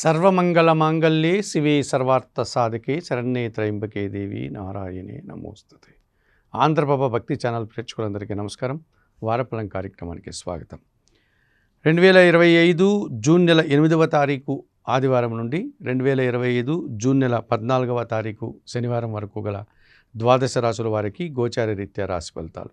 సర్వమంగళ మాంగళ్యే శివే సర్వార్థ సాధకే శరణ్యే త్రయంబకే దేవి నారాయణే నమోస్తుతే. ఆంధ్రప్రభ భక్తి ఛానల్ ప్రేక్షకులందరికీ నమస్కారం. వారఫలం కార్యక్రమానికి స్వాగతం. రెండు వేల ఇరవై ఐదు జూన్ నెల ఎనిమిదవ తారీఖు ఆదివారం నుండి రెండు వేల ఇరవై ఐదు జూన్ నెల పద్నాలుగవ తారీఖు శనివారం వరకు గల ద్వాదశ రాశుల వారికి గోచార రీత్యా రాశి ఫలితాలు.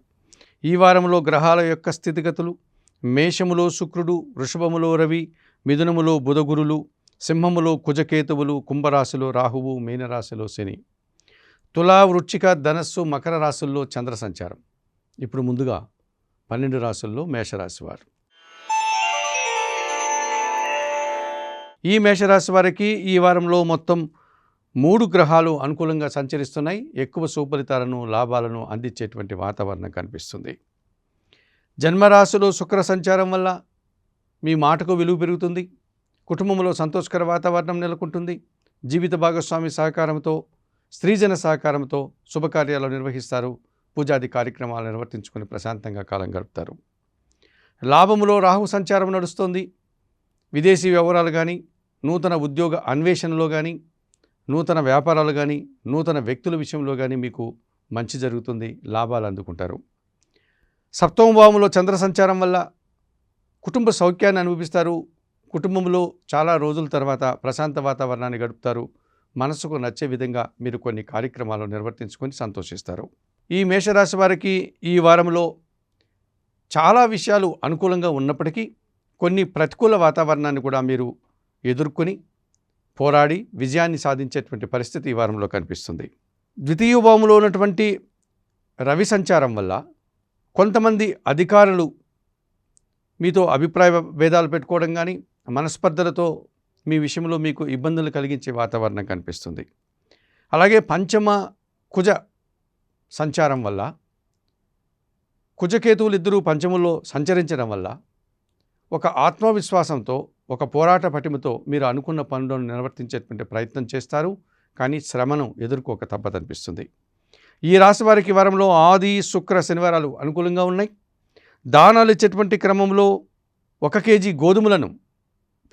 ఈ వారంలో గ్రహాల యొక్క స్థితిగతులు మేషములో శుక్రుడు వృషభములో రవి మిథునములో బుధగురులు సింహములో కుజకేతువులు కుంభరాశిలో రాహువు మీనరాశిలో శని. తులా వృచ్చిక ధనస్సు మకర రాశుల్లో చంద్ర సంచారం ఇప్పుడు ముందుగా పన్నెండు రాశుల్లో మేషరాశి వారు. ఈ మేషరాశి వారికి ఈ వారంలో మొత్తం మూడు గ్రహాలు అనుకూలంగా సంచరిస్తున్నాయి. ఎక్కువ సుఫలితాలను లాభాలను అందించేటువంటి వాతావరణం కనిపిస్తుంది. జన్మరాశిలో శుక్ర సంచారం వల్ల మీ మాటకు విలువ పెరుగుతుంది. కుటుంబంలో సంతోషకర వాతావరణం నెలకొంటుంది. జీవిత భాగస్వామి సహకారంతో స్త్రీజన సహకారంతో శుభకార్యాలు నిర్వహిస్తారు. పూజాది కార్యక్రమాలు నిర్వర్తించుకొని ప్రశాంతంగా కాలం గడుపుతారు. లాభములో రాహు సంచారం నడుస్తోంది. విదేశీ వ్యవహారాలు కానీ నూతన ఉద్యోగ అన్వేషణలో కానీ నూతన వ్యాపారాలు కానీ నూతన వ్యక్తుల విషయంలో కానీ మీకు మంచి జరుగుతుంది లాభాలు అందుకుంటారు. సప్తమ భావంలో చంద్ర సంచారం వల్ల కుటుంబ సౌఖ్యాన్ని అనుభవిస్తారు. కుటుంబంలో చాలా రోజుల తర్వాత ప్రశాంత వాతావరణాన్ని గడుపుతారు. మనసుకు నచ్చే విధంగా మీరు కొన్ని కార్యక్రమాలు నిర్వర్తించుకొని సంతోషిస్తారు. ఈ మేషరాశి వారికి ఈ వారంలో చాలా విషయాలు అనుకూలంగా ఉన్నప్పటికీ కొన్ని ప్రతికూల వాతావరణాన్ని కూడా మీరు ఎదుర్కొని పోరాడి విజయాన్ని సాధించేటువంటి పరిస్థితి ఈ వారంలో కనిపిస్తుంది. ద్వితీయ భావంలో ఉన్నటువంటి రవి సంచారం వల్ల కొంతమంది అధికారులు మీతో అభిప్రాయ భేదాలు పెట్టుకోవడం కానీ మనస్పర్ధలతో మీ విషయంలో మీకు ఇబ్బందులు కలిగించే వాతావరణం కనిపిస్తుంది. అలాగే పంచమ కుజ సంచారం వల్ల కుజకేతువులు ఇద్దరూ పంచములో సంచరించడం వల్ల ఒక ఆత్మవిశ్వాసంతో ఒక పోరాట పటిమతో మీరు అనుకున్న పనులను నిర్వర్తించేటువంటి ప్రయత్నం చేస్తారు. కానీ శ్రమను ఎదుర్కోక తప్పదనిపిస్తుంది. ఈ రాశి వారికి వారంలో ఆది శుక్ర శనివారాలు అనుకూలంగా ఉన్నాయి. దానాలు ఇచ్చేటువంటి క్రమంలో ఒక కేజీ గోధుమలను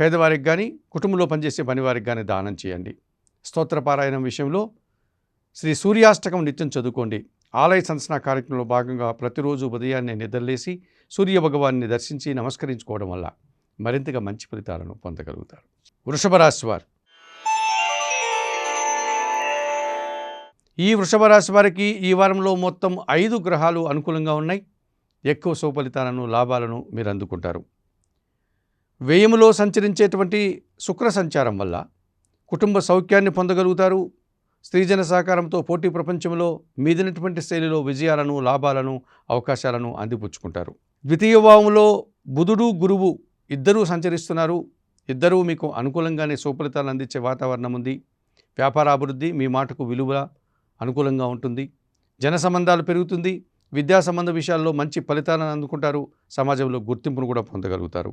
పేదవారికి కానీ కుటుంబంలో పనిచేసే పనివారికి కానీ దానం చేయండి. స్తోత్రపారాయణం విషయంలో శ్రీ సూర్యాష్టకం నిత్యం చదువుకోండి. ఆలయ సంచనా కార్యక్రమంలో భాగంగా ప్రతిరోజు ఉదయాన్నే నిద్రలేసి సూర్య భగవాన్ని దర్శించి నమస్కరించుకోవడం వల్ల మరింతగా మంచి ఫలితాలను పొందగలుగుతారు. వృషభ రాశి వారు. ఈ వృషభ రాశి వారికి ఈ వారంలో మొత్తం ఐదు గ్రహాలు అనుకూలంగా ఉన్నాయి. ఎక్కువ సుఫలితాలను లాభాలను మీరు అందుకుంటారు. వ్యయములో సంచరించేటువంటి శుక్ర సంచారం వల్ల కుటుంబ సౌఖ్యాన్ని పొందగలుగుతారు. స్త్రీజన సహకారంతో పోటీ ప్రపంచంలో మీదినటువంటి శైలిలో విజయాలను లాభాలను అవకాశాలను అందిపుచ్చుకుంటారు. ద్వితీయ భావంలో బుధుడు గురువు ఇద్దరూ సంచరిస్తున్నారు. ఇద్దరూ మీకు అనుకూలంగానే సుఫలితాలు అందించే వాతావరణం ఉంది. వ్యాపార అభివృద్ధి మీ మాటకు విలువ అనుకూలంగా ఉంటుంది. జన సంబంధాలు పెరుగుతుంది. విద్యా సంబంధ విషయాల్లో మంచి ఫలితాలను అందుకుంటారు. సమాజంలో గుర్తింపును కూడా పొందగలుగుతారు.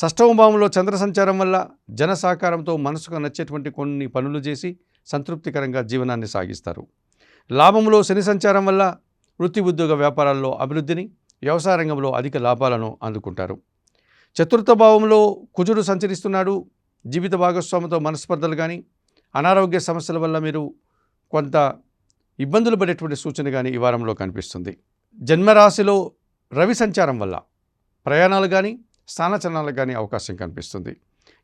షష్టవంభావంలో చంద్ర సంచారం వల్ల జన సహకారంతో మనసుకు నచ్చేటువంటి కొన్ని పనులు చేసి సంతృప్తికరంగా జీవనాన్ని సాగిస్తారు. లాభంలో శని సంచారం వల్ల వృత్తి ఉద్యోగ వ్యాపారాల్లో అభివృద్ధిని వ్యవసాయ రంగంలో అధిక లాభాలను అందుకుంటారు. చతుర్థ భావంలో కుజుడు సంచరిస్తున్నాడు. జీవిత భాగస్వామితో మనస్పర్ధలు కానీ అనారోగ్య సమస్యల వల్ల మీరు కొంత ఇబ్బందులు పడేటువంటి సూచన కానీ ఈ వారంలో కనిపిస్తుంది. జన్మరాశిలో రవి సంచారం వల్ల ప్రయాణాలు కానీ స్థానచలనాలకు కానీ అవకాశం కనిపిస్తుంది.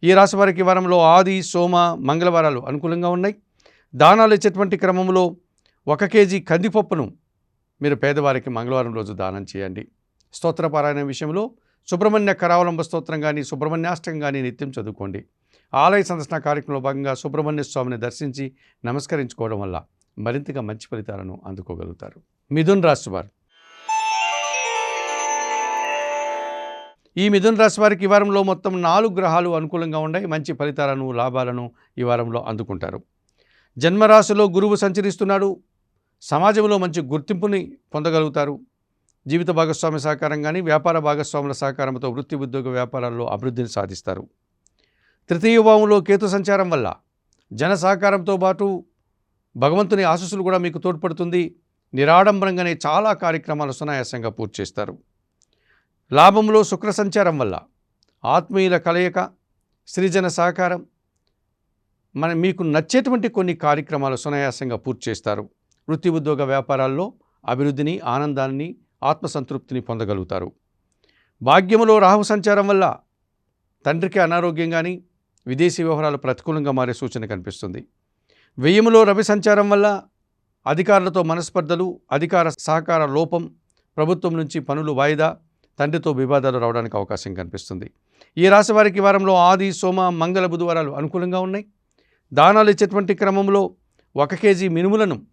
ఈ రాశి వారికి వారంలో ఆది సోమ మంగళవారాలు అనుకూలంగా ఉన్నాయి. దానాలు ఇచ్చేటువంటి క్రమంలో ఒక కేజీ కందిపప్పును మీరు పేదవారికి మంగళవారం రోజు దానం చేయండి. స్తోత్రపారాయణ విషయంలో సుబ్రహ్మణ్య కరావలంబ స్తోత్రం కానీ సుబ్రహ్మణ్యాష్టకం కానీ నిత్యం చదువుకోండి. ఆలయ సందర్శన కార్యక్రమంలో భాగంగా సుబ్రహ్మణ్య స్వామిని దర్శించి నమస్కరించుకోవడం వల్ల మరింతగా మంచి ఫలితాలను అందుకోగలుగుతారు. మిథున్ రాశి ఈ మిథున రాశి వారికి ఈ వారంలో మొత్తం నాలుగు గ్రహాలు అనుకూలంగా ఉన్నాయి. మంచి ఫలితాలను లాభాలను ఈ వారంలో అందుకుంటారు. జన్మరాశిలో గురువు సంచరిస్తున్నాడు. సమాజంలో మంచి గుర్తింపుని పొందగలుగుతారు. జీవిత భాగస్వామి సహకారం కానీ వ్యాపార భాగస్వాముల సహకారంతో వృత్తి ఉద్యోగ వ్యాపారాల్లో అభివృద్ధిని సాధిస్తారు. తృతీయ భావంలో కేతు సంచారం వల్ల జన సహకారంతో పాటు భగవంతుని ఆశస్సులు కూడా మీకు తోడ్పడుతుంది. నిరాడంబరంగానే చాలా కార్యక్రమాలు సునాయాసంగా పూర్తి చేస్తారు. లాభంలో శుక్ర సంచారం వల్ల ఆత్మీయుల కలయిక సృజన సహకారం మన మీకు నచ్చేటువంటి కొన్ని కార్యక్రమాలు సునాయాసంగా పూర్తి చేస్తారు. వృత్తి ఉద్యోగ వ్యాపారాల్లో అభివృద్ధిని ఆనందాన్ని ఆత్మసంతృప్తిని పొందగలుగుతారు. భాగ్యములో రాహు సంచారం వల్ల తండ్రికి అనారోగ్యం కానీ విదేశీ వ్యవహారాలు ప్రతికూలంగా మారే సూచన కనిపిస్తుంది. వ్యయములో రవి సంచారం వల్ల అధికారులతో మనస్పర్ధలు అధికార సహకార లోపం ప్రభుత్వం నుంచి పనులు వాయిదా తండ్రితో వివాదాలు రావడానికి అవకాశం కనిపిస్తుంది. ఈ రాశి వారికి వారంలో ఆది సోమ మంగళ బుధవారాలు అనుకూలంగా ఉన్నాయి. దానాలు ఇచ్చేటువంటి క్రమంలో ఒక కేజీ మినుములను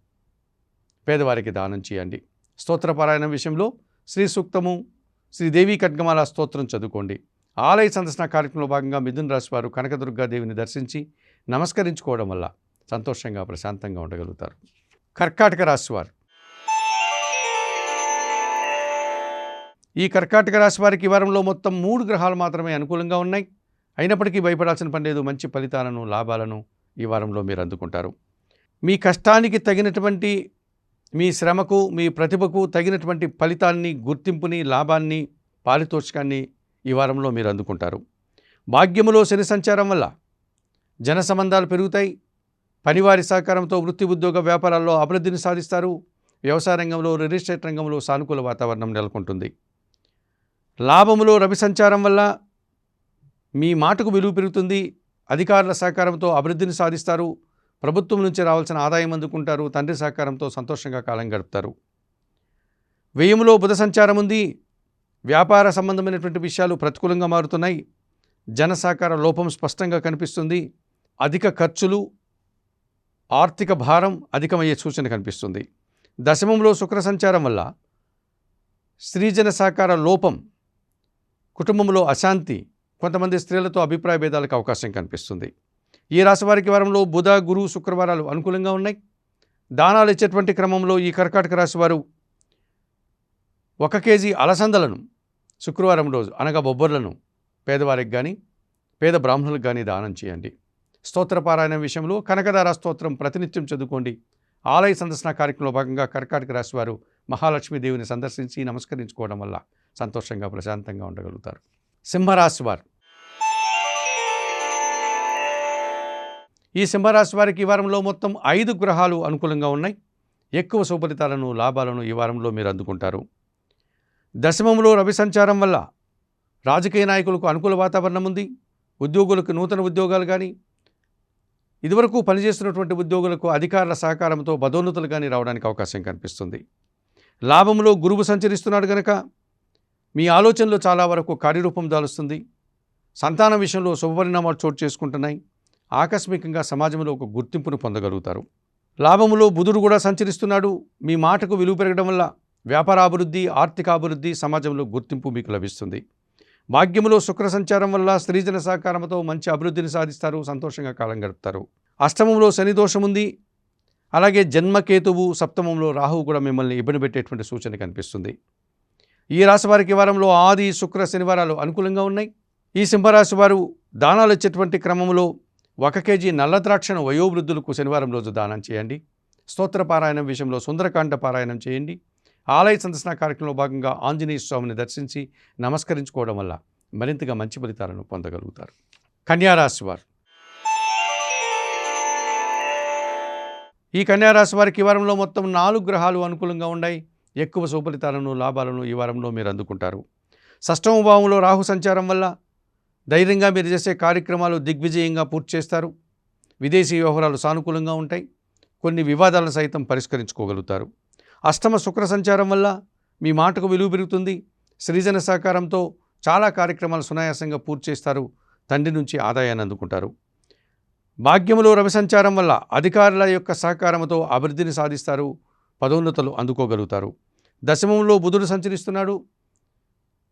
పేదవారికి దానం చేయండి. స్తోత్రపారాయణ విషయంలో శ్రీ సూక్తము శ్రీదేవి కట్గమాల స్తోత్రం చదువుకోండి. ఆలయ సందర్శన కార్యక్రమంలో భాగంగా మిథున్ రాశి వారు కనకదుర్గాదేవిని దర్శించి నమస్కరించుకోవడం వల్ల సంతోషంగా ప్రశాంతంగా ఉండగలుగుతారు. కర్కాటక రాశి ఈ కర్కాటక రాశి వారికి వారంలో మొత్తం మూడు గ్రహాలు మాత్రమే అనుకూలంగా ఉన్నాయి. అయినప్పటికీ భయపడాల్సిన పని లేదు. మంచి ఫలితాలను లాభాలను ఈ వారంలో మీరు అందుకుంటారు. మీ కష్టానికి తగినటువంటి మీ శ్రమకు మీ ప్రతిభకు తగినటువంటి ఫలితాన్ని గుర్తింపుని లాభాన్ని పారితోషికాన్ని ఈ వారంలో మీరు అందుకుంటారు. భాగ్యములో శని సంచారం వల్ల జన సంబంధాలు పెరుగుతాయి. పనివారి సహకారంతో వృత్తి ఉద్యోగ వ్యాపారాల్లో అభివృద్ధిని సాధిస్తారు. వ్యవసాయ రంగంలో రియల్ ఎస్టేట్ రంగంలో సానుకూల వాతావరణం నెలకొంటుంది. లాభములో రవి సంచారం వల్ల మీ మాటకు విలువ పెరుగుతుంది. అధికారుల సహకారంతో అభివృద్ధిని సాధిస్తారు. ప్రభుత్వం నుంచి రావాల్సిన ఆదాయం అందుకుంటారు. తండ్రి సహకారంతో సంతోషంగా కాలం గడుపుతారు. వ్యయములో బుధ సంచారం ఉంది. వ్యాపార సంబంధమైనటువంటి విషయాలు ప్రతికూలంగా మారుతున్నాయి. జన సహకార లోపం స్పష్టంగా కనిపిస్తుంది. అధిక ఖర్చులు ఆర్థిక భారం అధికమయ్యే సూచన కనిపిస్తుంది. దశమంలో శుక్ర సంచారం వల్ల స్త్రీజన సహకార లోపం కుటుంబంలో అశాంతి కొంతమంది స్త్రీలతో అభిప్రాయ భేదాలకు అవకాశం కనిపిస్తుంది. ఈ రాశి వారికి వారంలో బుధ గురు శుక్రవారాలు అనుకూలంగా ఉన్నాయి. దానాలు ఇచ్చేటువంటి క్రమంలో ఈ కర్కాటక రాశి వారు ఒక కేజీ అలసందలను శుక్రవారం రోజు అనగా బొబ్బర్లను పేదవారికి కానీ పేద బ్రాహ్మణులకు కానీ దానం చేయండి. స్తోత్రపారాయణ విషయంలో కనకదార స్తోత్రం ప్రతినిత్యం చదువుకోండి. ఆలయ సందర్శన కార్యక్రమంలో భాగంగా కర్కాటక రాశి వారు మహాలక్ష్మీదేవిని సందర్శించి నమస్కరించుకోవడం వల్ల సంతోషంగా ప్రశాంతంగా ఉండగలుగుతారు. సింహరాశి వారు. ఈ సింహరాశి వారికి ఈ వారంలో మొత్తం ఐదు గ్రహాలు అనుకూలంగా ఉన్నాయి. ఎక్కువ సుఫలితాలను లాభాలను ఈ వారంలో మీరు అందుకుంటారు. దశమంలో రవి సంచారం వల్ల రాజకీయ నాయకులకు అనుకూల వాతావరణం ఉంది. ఉద్యోగులకు నూతన ఉద్యోగాలు కానీ ఇదివరకు పనిచేస్తున్నటువంటి ఉద్యోగులకు అధికారుల సహకారంతో పదోన్నతులు కానీ రావడానికి అవకాశం కనిపిస్తుంది. లాభంలో గురువు సంచరిస్తున్నాడు గనక మీ ఆలోచనలు చాలా వరకు కార్యరూపం దాలుస్తుంది. సంతానం విషయంలో శుభపరిణామాలు చోటు చేసుకుంటున్నాయి. ఆకస్మికంగా సమాజంలో ఒక గుర్తింపును పొందగలుగుతారు. లాభములో బుధుడు కూడా సంచరిస్తున్నాడు. మీ మాటకు విలువ పెరగడం వల్ల వ్యాపారాభివృద్ధి ఆర్థికాభివృద్ధి సమాజంలో గుర్తింపు మీకు లభిస్తుంది. భాగ్యములో శుక్ర సంచారం వల్ల స్త్రీజన సహకారంతో మంచి అభివృద్ధిని సాధిస్తారు. సంతోషంగా కాలం గడుపుతారు. అష్టమంలో శని దోషం ఉంది. అలాగే జన్మకేతువు సప్తమంలో రాహువు కూడా మిమ్మల్ని ఇబ్బంది పెట్టేటువంటి సూచన కనిపిస్తుంది. ఈ రాశి వారికి వారంలో ఆది శుక్ర శనివారాలు అనుకూలంగా ఉన్నాయి. ఈ సింహరాశి వారు దానాలు ఇచ్చేటువంటి క్రమంలో ఒక కేజీ నల్ల ద్రాక్షను వయోవృద్ధులకు శనివారం రోజు దానం చేయండి. స్తోత్ర పారాయణం విషయంలో సుందరకాండ పారాయణం చేయండి. ఆలయ సందర్శన కార్యక్రమంలో భాగంగా ఆంజనేయ స్వామిని దర్శించి నమస్కరించుకోవడం వల్ల మరింతగా మంచి ఫలితాలను పొందగలుగుతారు. కన్యారాశి వారు. ఈ కన్యారాశి వారికి వారంలో మొత్తం నాలుగు గ్రహాలు అనుకూలంగా ఉన్నాయి. ఎక్కువ సుఫలితాలను లాభాలను ఈ వారంలో మీరు అందుకుంటారు. షష్టమ భావంలో రాహు సంచారం వల్ల ధైర్యంగా మీరు చేసే కార్యక్రమాలు దిగ్విజయంగా పూర్తి చేస్తారు. విదేశీ వ్యవహారాలు సానుకూలంగా ఉంటాయి. కొన్ని వివాదాలను సైతం పరిష్కరించుకోగలుగుతారు. అష్టమ శుక్ర సంచారం వల్ల మీ మాటకు విలువ పెరుగుతుంది. సృజన సహకారంతో చాలా కార్యక్రమాలు సునాయాసంగా పూర్తి చేస్తారు. తండ్రి నుంచి ఆదాయాన్ని అందుకుంటారు. భాగ్యములో రవి సంచారం వల్ల అధికారుల యొక్క సహకారంతో అభివృద్ధిని సాధిస్తారు. పదోన్నతులు అందుకోగలుగుతారు. దశమంలో బుధుడు సంచరిస్తున్నాడు.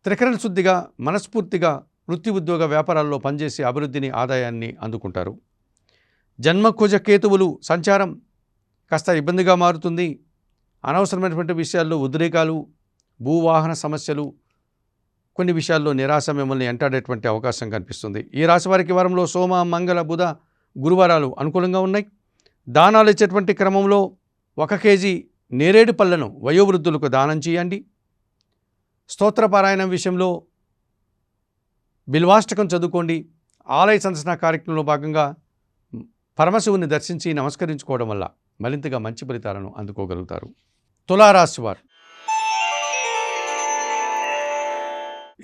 త్రికరణ శుద్ధిగా మనస్ఫూర్తిగా వృత్తి ఉద్యోగ వ్యాపారాల్లో పనిచేసి అభివృద్ధిని ఆదాయాన్ని అందుకుంటారు. జన్మకుజ కేతువులు సంచారం కాస్త ఇబ్బందిగా మారుతుంది. అనవసరమైనటువంటి విషయాల్లో ఉద్రేకాలు భూవాహన సమస్యలు కొన్ని విషయాల్లో నిరాశ మిమ్మల్ని ఎంటాడేటువంటి అవకాశం కనిపిస్తుంది. ఈ రాశి వారికి వారంలో సోమ మంగళ బుధ గురువారాలు అనుకూలంగా ఉన్నాయి. దానాలు ఇచ్చేటువంటి క్రమంలో ఒక కేజీ నేరేడు పళ్ళను వయోవృద్ధులకు దానం చేయండి. స్తోత్రపారాయణం విషయంలో బిల్వాష్టకం చదువుకోండి. ఆలయ సందర్శన కార్యక్రమంలో భాగంగా పరమశివుని దర్శించి నమస్కరించుకోవడం వల్ల మరింతగా మంచి ఫలితాలను అందుకోగలుగుతారు. తులారాశి వారు.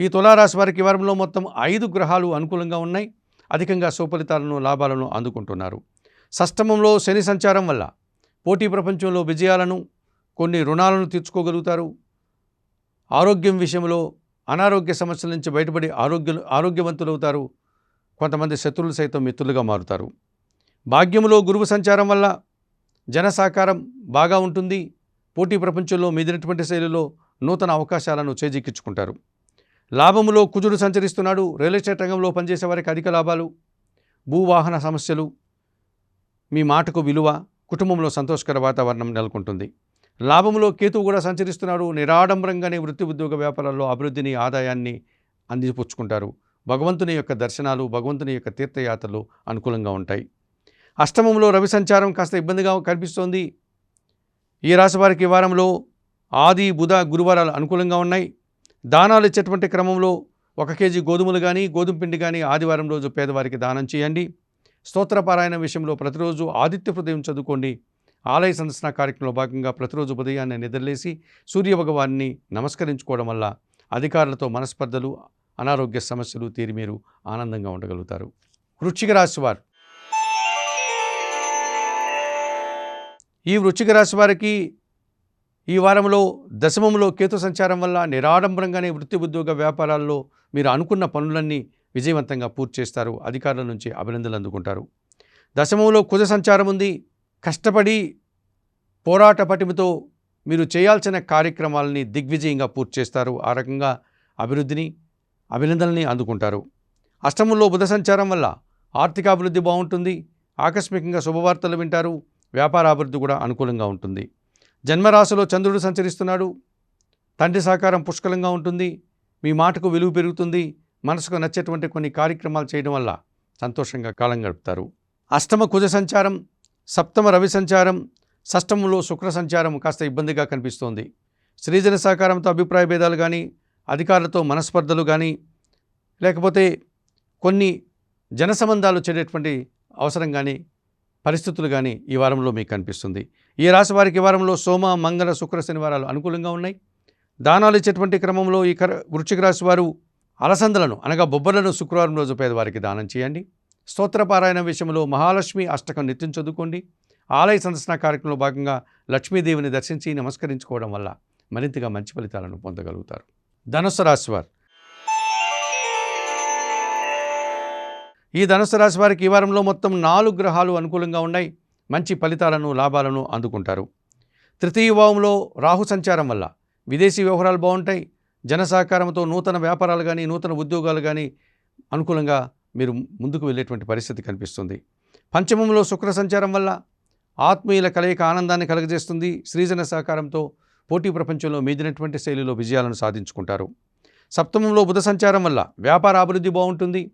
ఈ తులారాశి వారికి వారంలో మొత్తం ఐదు గ్రహాలు అనుకూలంగా ఉన్నాయి. అధికంగా సుఫలితాలను లాభాలను అందుకుంటున్నారు. సష్టమంలో శని సంచారం వల్ల పోటీ ప్రపంచంలో విజయాలను కొన్ని రుణాలను తీర్చుకోగలుగుతారు. ఆరోగ్యం విషయంలో అనారోగ్య సమస్యల నుంచి బయటపడి ఆరోగ్య ఆరోగ్యవంతులవుతారు. కొంతమంది శత్రువులు సైతం మిత్రులుగా మారుతారు. భాగ్యములో గురువు సంచారం వల్ల జన సాకారం బాగా ఉంటుంది. పోటీ ప్రపంచంలో మీదినటువంటి శైలిలో నూతన అవకాశాలను చేజిక్కించుకుంటారు. లాభములో కుజుడు సంచరిస్తున్నాడు. రియల్ ఎస్టేట్ రంగంలో పనిచేసే వారికి అధిక లాభాలు. భూవాహన సమస్యలు. మీ మాటకు విలువ కుటుంబంలో సంతోషకర వాతావరణం నెలకొంటుంది. లాభంలో కేతువు కూడా సంచరిస్తున్నాడు. నిరాడంబరంగానే వృత్తి ఉద్యోగ వ్యాపారాల్లో అభివృద్ధిని ఆదాయాన్ని అందిపుచ్చుకుంటారు భగవంతుని యొక్క దర్శనాలు భగవంతుని యొక్క తీర్థయాత్రలు అనుకూలంగా ఉంటాయి. అష్టమంలో రవి సంచారం కాస్త ఇబ్బందిగా కనిపిస్తోంది. ఈ రాశి వారికి ఈ వారంలో ఆది బుధ గురువారాలు అనుకూలంగా ఉన్నాయి. దానాలు ఇచ్చేటువంటి క్రమంలో ఒక కేజీ గోధుమలు కానీ గోధుమ పిండి కానీ ఆదివారం రోజు పేదవారికి దానం చేయండి. స్తోత్రపారాయణ విషయంలో ప్రతిరోజు ఆదిత్య హృదయం చదువుకోండి. ఆలయ సందర్శన కార్యక్రమంలో భాగంగా ప్రతిరోజు ఉదయాన్నే నిద్రలేసి సూర్యభగవాన్ని నమస్కరించుకోవడం వల్ల అధికారులతో మనస్పర్ధలు అనారోగ్య సమస్యలు తీరి మీరు ఆనందంగా ఉండగలుగుతారు. వృశ్చిక రాశి వారు. ఈ వృశ్చిక రాశి వారికి ఈ వారంలో దశమంలో కేతు సంచారం వల్ల నిరాడంబరంగానే వృత్తి ఉద్యోగ వ్యాపారాల్లో మీరు అనుకున్న పనులన్నీ విజయవంతంగా పూర్తి చేస్తారు. అధికారుల నుంచి అభినందనలు అందుకుంటారు. దశమంలో కుజ సంచారం ఉంది. కష్టపడి పోరాట పటిమతో మీరు చేయాల్సిన కార్యక్రమాలని దిగ్విజయంగా పూర్తి చేస్తారు. ఆ రకంగా అభివృద్ధిని అభినందనల్ని అందుకుంటారు. అష్టమంలో బుధ సంచారం వల్ల ఆర్థిక అభివృద్ధి బాగుంటుంది. ఆకస్మికంగా శుభవార్తలు వింటారు. వ్యాపార అభివృద్ధి కూడా అనుకూలంగా ఉంటుంది. జన్మరాశిలో చంద్రుడు సంచరిస్తున్నాడు. తండ్రి సహకారం పుష్కలంగా ఉంటుంది. మీ మాటకు విలువ పెరుగుతుంది. మనసుకు నచ్చేటువంటి కొన్ని కార్యక్రమాలు చేయడం వల్ల సంతోషంగా కాలం గడుపుతారు. అష్టమ కుజ సంచారం సప్తమ రవి సంచారం షష్టమంలో శుక్ర సంచారం కాస్త ఇబ్బందిగా కనిపిస్తోంది. శ్రీజన సహకారంతో అభిప్రాయ భేదాలు కానీ అధికారులతో మనస్పర్ధలు కానీ లేకపోతే కొన్ని జన సంబంధాలు అవసరం కానీ పరిస్థితులు కానీ ఈ వారంలో మీకు కనిపిస్తుంది. ఈ రాశి వారికి ఈ వారంలో సోమ మంగళ శుక్ర శనివారాలు అనుకూలంగా ఉన్నాయి. దానాలు ఇచ్చేటువంటి క్రమంలో ఈ కర వృశ్చిక రాశి వారు అలసందలను అనగా బొబ్బర్లను శుక్రవారం రోజు పేదవారికి దానం చేయండి. స్తోత్రపారాయణ విషయంలో మహాలక్ష్మి అష్టకం నిత్యం చదువుకోండి. ఆలయ సందర్శన కార్యక్రమంలో భాగంగా లక్ష్మీదేవిని దర్శించి నమస్కరించుకోవడం వల్ల మరింతగా మంచి ఫలితాలను పొందగలుగుతారు. ధనుసు రాశి వారు. ఈ ధనుసు రాశి వారికి ఈ వారంలో మొత్తం నాలుగు గ్రహాలు అనుకూలంగా ఉన్నాయి. మంచి ఫలితాలను లాభాలను అందుకుంటారు. తృతీయ భావంలో రాహు సంచారం వల్ల విదేశీ వ్యవహారాలు బాగుంటాయి. జన సహకారంతో నూతన వ్యాపారాలు కానీ నూతన ఉద్యోగాలు కానీ అనుకూలంగా మీరు ముందుకు వెళ్ళేటువంటి పరిస్థితి కనిపిస్తుంది. పంచమంలో శుక్ర సంచారం వల్ల ఆత్మీయుల కలయిక ఆనందాన్ని కలుగజేస్తుంది. శ్రీజన సహకారంతో పోటీ ప్రపంచంలో మీదినటువంటి శైలిలో విజయాలను సాధించుకుంటారు. సప్తమంలో బుధ సంచారం వల్ల వ్యాపార అభివృద్ధి బాగుంటుంది.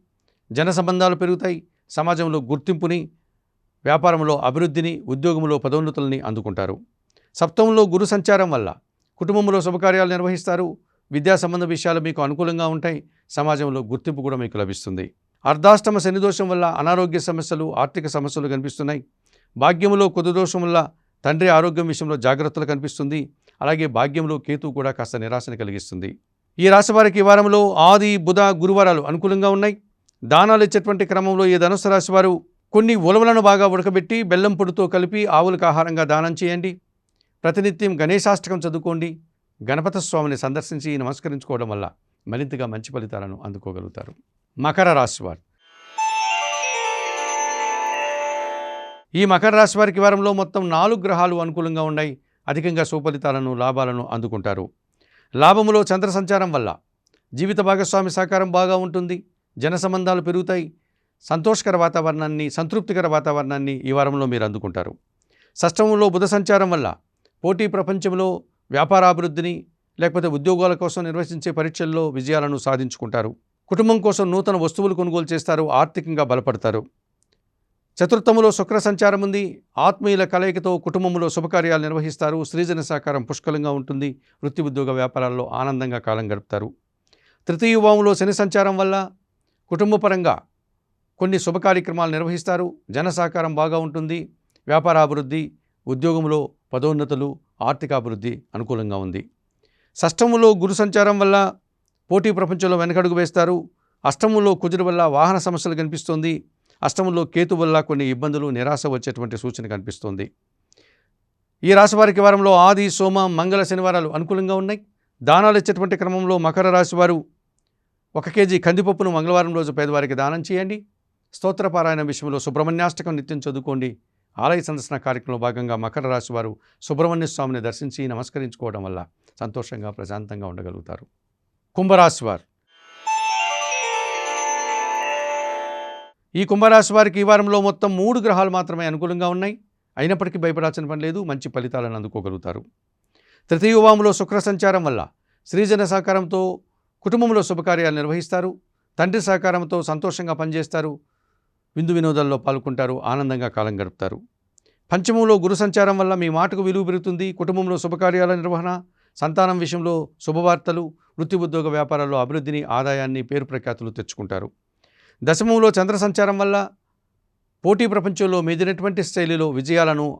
జన సంబంధాలు పెరుగుతాయి. సమాజంలో గుర్తింపుని వ్యాపారంలో అభివృద్ధిని ఉద్యోగంలో పదోన్నతులని అందుకుంటారు. సప్తమంలో గురు సంచారం వల్ల కుటుంబంలో శుభకార్యాలు నిర్వహిస్తారు. విద్యా సంబంధ విషయాలు మీకు అనుకూలంగా ఉంటాయి. సమాజంలో గుర్తింపు కూడా మీకు లభిస్తుంది. అర్ధాష్టమ శనిదోషం వల్ల అనారోగ్య సమస్యలు ఆర్థిక సమస్యలు కనిపిస్తున్నాయి. భాగ్యంలో దోషం వల్ల తండ్రి ఆరోగ్యం విషయంలో జాగ్రత్తలు కనిపిస్తుంది. అలాగే భాగ్యంలో కేతు కూడా కాస్త నిరాశను కలిగిస్తుంది. ఈ రాశి వారికి ఈ వారంలో ఆది బుధ గురువారాలు అనుకూలంగా ఉన్నాయి. దానాలు ఇచ్చేటువంటి క్రమంలో ఈ ధనుసు రాశి వారు కొన్ని ఉలవలను బాగా ఉడకబెట్టి బెల్లం పొడితో కలిపి ఆవులకు ఆహారంగా దానం చేయండి. ప్రతినిత్యం గణేశాష్టకం చదువుకోండి. గణపత స్వామిని సందర్శించి నమస్కరించుకోవడం వల్ల మరింతగా మంచి ఫలితాలను అందుకోగలుగుతారు. మకర రాశి వారు. ఈ మకర రాశి వారికి వారంలో మొత్తం నాలుగు గ్రహాలు అనుకూలంగా ఉన్నాయి. అధికంగా సుఫలితాలను లాభాలను అందుకుంటారు. లాభములో చంద్ర సంచారం వల్ల జీవిత భాగస్వామి సహకారం బాగా ఉంటుంది. జన సంబంధాలు పెరుగుతాయి. సంతోషకర వాతావరణాన్ని సంతృప్తికర వాతావరణాన్ని ఈ వారంలో మీరు అందుకుంటారు. షష్టమంలో బుధ సంచారం వల్ల పోటీ ప్రపంచంలో వ్యాపారాభివృద్ధిని లేకపోతే ఉద్యోగాల కోసం నిర్వహించే పరీక్షల్లో విజయాలను సాధించుకుంటారు. కుటుంబం కోసం నూతన వస్తువులు కొనుగోలు చేస్తారు ఆర్థికంగా బలపడతారు. చతుర్థములో శుక్ర సంచారం ఉంది. ఆత్మీయుల కలయికతో కుటుంబంలో శుభకార్యాలు నిర్వహిస్తారు. స్త్రీజన సహకారం పుష్కలంగా ఉంటుంది. వృత్తి ఉద్యోగ వ్యాపారాల్లో ఆనందంగా కాలం గడుపుతారు. తృతీయ భావంలో శని సంచారం వల్ల కుటుంబపరంగా కొన్ని శుభ కార్యక్రమాలు నిర్వహిస్తారు. జన సహకారం బాగా ఉంటుంది. వ్యాపారాభివృద్ధి ఉద్యోగంలో పదోన్నతులు ఆర్థికాభివృద్ధి అనుకూలంగా ఉంది. షష్టములో గురు సంచారం వల్ల పోటీ ప్రపంచంలో వెనకడుగు వేస్తారు. అష్టములో కుజుడు వల్ల వాహన సమస్యలు కనిపిస్తుంది. అష్టములో కేతు వల్ల కొన్ని ఇబ్బందులు నిరాశ వచ్చేటువంటి సూచన కనిపిస్తుంది. ఈ రాశి వారికి వారంలో ఆది సోమ మంగళ శనివారాలు అనుకూలంగా ఉన్నాయి. దానాలు ఇచ్చేటువంటి క్రమంలో మకర రాశి వారు ఒక కేజీ కందిపప్పును మంగళవారం రోజు పేదవారికి దానం చేయండి. స్తోత్రపారాయణ విషయంలో సుబ్రహ్మణ్యాష్టకం నిత్యం చదువుకోండి. ఆలయ సందర్శన కార్యక్రమంలో భాగంగా మకర రాశి వారు సుబ్రహ్మణ్య స్వామిని దర్శించి నమస్కరించుకోవడం వల్ల సంతోషంగా ప్రశాంతంగా ఉండగలుగుతారు. కుంభరాశి వారు. ఈ కుంభరాశి వారికి ఈ వారంలో మొత్తం మూడు గ్రహాలు మాత్రమే అనుకూలంగా ఉన్నాయి. అయినప్పటికీ భయపడాల్సిన పని లేదు మంచి ఫలితాలను అందుకోగలుగుతారు. తృతీయవాములో శుక్ర సంచారం వల్ల శ్రీజన సహకారంతో కుటుంబంలో శుభకార్యాలు నిర్వహిస్తారు. తండ్రి సహకారంతో సంతోషంగా పనిచేస్తారు. విందు వినోదాల్లో పాల్గొంటారు ఆనందంగా కాలం గడుపుతారు. పంచమంలో గురు సంచారం వల్ల మీ మాటకు విలువ పెరుగుతుంది. కుటుంబంలో శుభకార్యాల నిర్వహణ సంతానం విషయంలో శుభవార్తలు వృత్తి ఉద్యోగ వ్యాపారాల్లో అభివృద్ధిని ఆదాయాన్ని పేరు ప్రఖ్యాతులు తెచ్చుకుంటారు. దశమంలో చంద్ర సంచారం వల్ల పోటీ ప్రపంచంలో మెదినటువంటి శైలిలో విజయాలను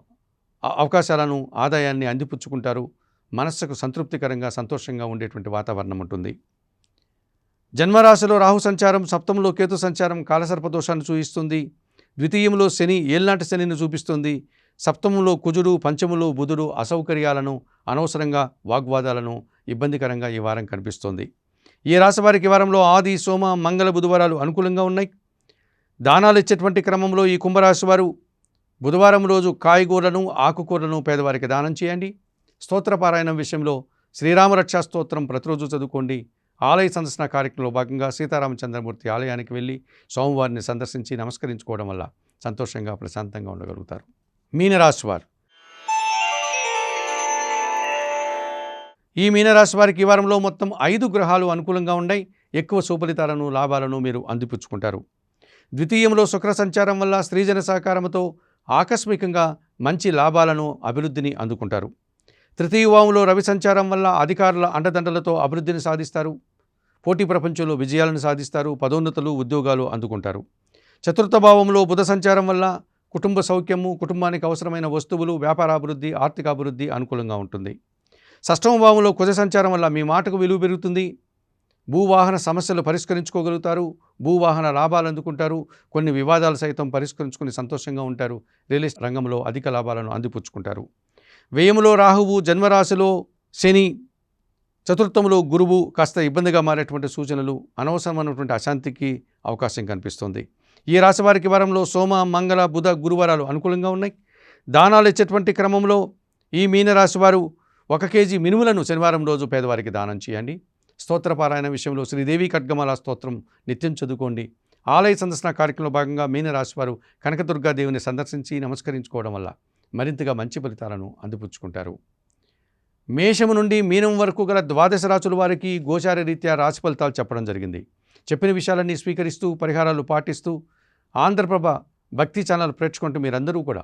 అవకాశాలను ఆదాయాన్ని అందిపుచ్చుకుంటారు. మనస్సుకు సంతృప్తికరంగా సంతోషంగా ఉండేటువంటి వాతావరణం ఉంటుంది. జన్మరాశిలో రాహు సంచారం సప్తంలో కేతు సంచారం కాలసర్పదోషాన్ని చూపిస్తుంది ద్వితీయంలో శని ఏల్నాటి శనిని చూపిస్తుంది. సప్తములో కుజుడు పంచములో బుధుడు అసౌకర్యాలను అనవసరంగా వాగ్వాదాలను ఇబ్బందికరంగా ఈ వారం కనిపిస్తోంది. ఈ రాశివారికి వారంలో ఆది సోమ మంగళ బుధవారాలు అనుకూలంగా ఉన్నాయి. దానాలు ఇచ్చేటువంటి క్రమంలో ఈ కుంభరాశి వారు బుధవారం రోజు కాయగూరలను ఆకుకూరలను పేదవారికి దానం చేయండి. స్తోత్రపారాయణం విషయంలో శ్రీరామరక్షా స్తోత్రం ప్రతిరోజు చదువుకోండి. ఆలయ సందర్శన కార్యక్రమంలో భాగంగా సీతారామచంద్రమూర్తి ఆలయానికి వెళ్ళి సోమవారిని సందర్శించి నమస్కరించుకోవడం వల్ల సంతోషంగా ప్రశాంతంగా ఉండగలుగుతారు. మీనరాశి ఈ మీనరాశి వారికి ఈ వారంలో మొత్తం ఐదు గ్రహాలు అనుకూలంగా ఉన్నాయి. ఎక్కువ సుఫలితాలను లాభాలను మీరు అందిపుచ్చుకుంటారు. ద్వితీయంలో శుక్ర సంచారం వల్ల స్త్రీజన సహకారంతో ఆకస్మికంగా మంచి లాభాలను అభివృద్ధిని అందుకుంటారు. తృతీయ వాములో రవి సంచారం వల్ల అధికారుల అండదండలతో అభివృద్ధిని సాధిస్తారు. పోటీ ప్రపంచంలో విజయాలను సాధిస్తారు పదోన్నతులు ఉద్యోగాలు అందుకుంటారు. చతుర్థ భావంలో బుధ సంచారం వల్ల కుటుంబ సౌఖ్యము కుటుంబానికి అవసరమైన వస్తువులు వ్యాపారాభివృద్ధి ఆర్థికాభివృద్ధి అనుకూలంగా ఉంటుంది. షష్టమ భావంలో కుజ సంచారం వల్ల మీ మాటకు విలువ పెరుగుతుంది. భూవాహన సమస్యలు పరిష్కరించుకోగలుగుతారు. భూవాహన లాభాలు అందుకుంటారు. కొన్ని వివాదాలు సైతం పరిష్కరించుకుని సంతోషంగా ఉంటారు. రియల్ ఎస్టేట్ రంగంలో అధిక లాభాలను అందిపుచ్చుకుంటారు. వ్యయంలో రాహువు జన్మరాశిలో శని చతుర్థములో గురువు కాస్త ఇబ్బందిగా మారేటువంటి సూచనలు అనవసరమైనటువంటి అశాంతికి అవకాశం కనిపిస్తుంది. ఈ రాశి వారికి వారంలో సోమ మంగళ బుధ గురువారాలు అనుకూలంగా ఉన్నాయి. దానాలు ఇచ్చేటువంటి క్రమంలో ఈ మీనరాశి వారు ఒక కేజీ మినుములను శనివారం రోజు పేదవారికి దానం చేయండి. స్తోత్రపారాయణ విషయంలో శ్రీదేవి ఖడ్గమాల స్తోత్రం నిత్యం చదువుకోండి. ఆలయ సందర్శన కార్యక్రమంలో భాగంగా మీనరాశి వారు కనకదుర్గాదేవిని సందర్శించి నమస్కరించుకోవడం వల్ల మరింతగా మంచి ఫలితాలను అందిపుచ్చుకుంటారు. మేషము నుండి మీనం వరకు గల ద్వాదశ రాసుల వారికి గోచార రీత్యా రాశి ఫలితాలు చెప్పడం జరిగింది. చెప్పిన విషయాలన్నీ స్వీకరిస్తూ పరిహారాలు పాటిస్తూ ఆంధ్రప్రభ భక్తి ఛానల్ ప్రేక్షకుంటూ మీరందరూ కూడా